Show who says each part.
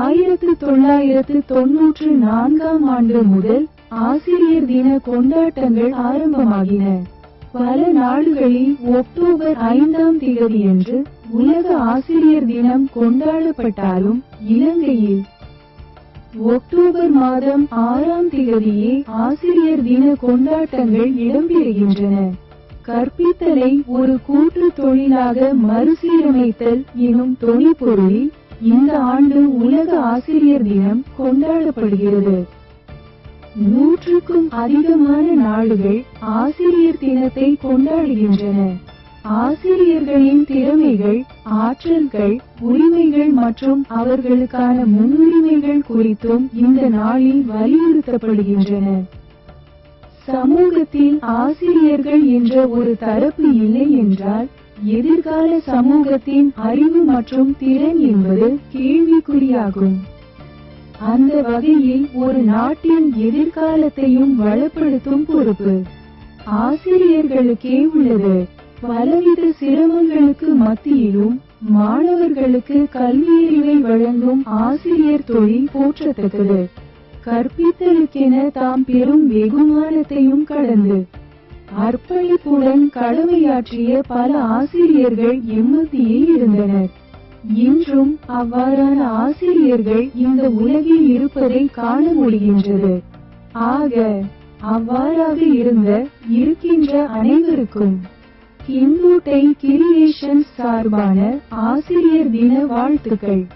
Speaker 1: ஆயிரத்து தொள்ளாயிரத்து தொன்னூற்று நான்காம் ஆண்டு முதல் ஆசிரியர் தின கொண்டாட்டங்கள் ஆரம்பமாகின. பல நாடுகளில் அக்டோபர் ஐந்தாம் தேதியன்று உலக ஆசிரியர் தினம் கொண்டாடப்பட்டாலும் இலங்கையில் அக்டோபர் மாதம் ஆறாம் தேதியே ஆசிரியர் தின கொண்டாட்டங்கள் இடம்பெறுகின்றன. கற்பித்தலை ஒரு கூட்டு தொழிலாக மறுசீரமைத்தல் எனும் தொனிப்பொருளில் இந்த ஆண்டு உலக ஆசிரியர் தினம் கொண்டாடப்படுகிறது. நூற்றுக்கும் அதிகமான நாடுகள் ஆசிரியர் தினத்தை கொண்டாடுகின்றன. ஆசிரியர்களின் திறமைகள் ஆற்றல்கள் உரிமைகள் மற்றும் அவர்களுக்கான முன்னுரிமைகள் குறித்தும் இந்த நாளில் வலியுறுத்தப்படுகின்றன. சமூகத்தில் ஆசிரியர்கள் என்ற ஒரு தரப்பு இல்லை என்றால் எதிர்கால சமூகத்தின் அறிவு மற்றும் திறன் என்பது கேள்விக்குறியாகும். அந்த வகையில் ஒரு நாட்டின் எதிர்காலத்தையும் வளப்படுத்தும் பொறுப்பு ஆசிரியர்களுக்கே உள்ளது. பலவித சிரமங்களுக்கு மத்தியிலும் மாணவர்களுக்கு கல்வியறிவை வழங்கும் ஆசிரியர் தொழில் போற்றத்தக்கது. கற்பித்தலுக்கென தாம் பெறும் வெகுமானத்தையும் கடந்து அர்ப்பணிப்புடன் கடமையாற்றிய பல ஆசிரியர்கள் எம்மத்தியில் இருந்தனர். இன்றும் அவ்வாறான ஆசிரியர்கள் இந்த உலகில் இருப்பதை காண முடிகின்றது. ஆக அவ்வாறாக இருந்த இருக்கின்ற அனைவருக்கும் கிம்பூட்டை கிரியேஷன் சார்பான ஆசிரியர் தின வாழ்த்துக்கள்.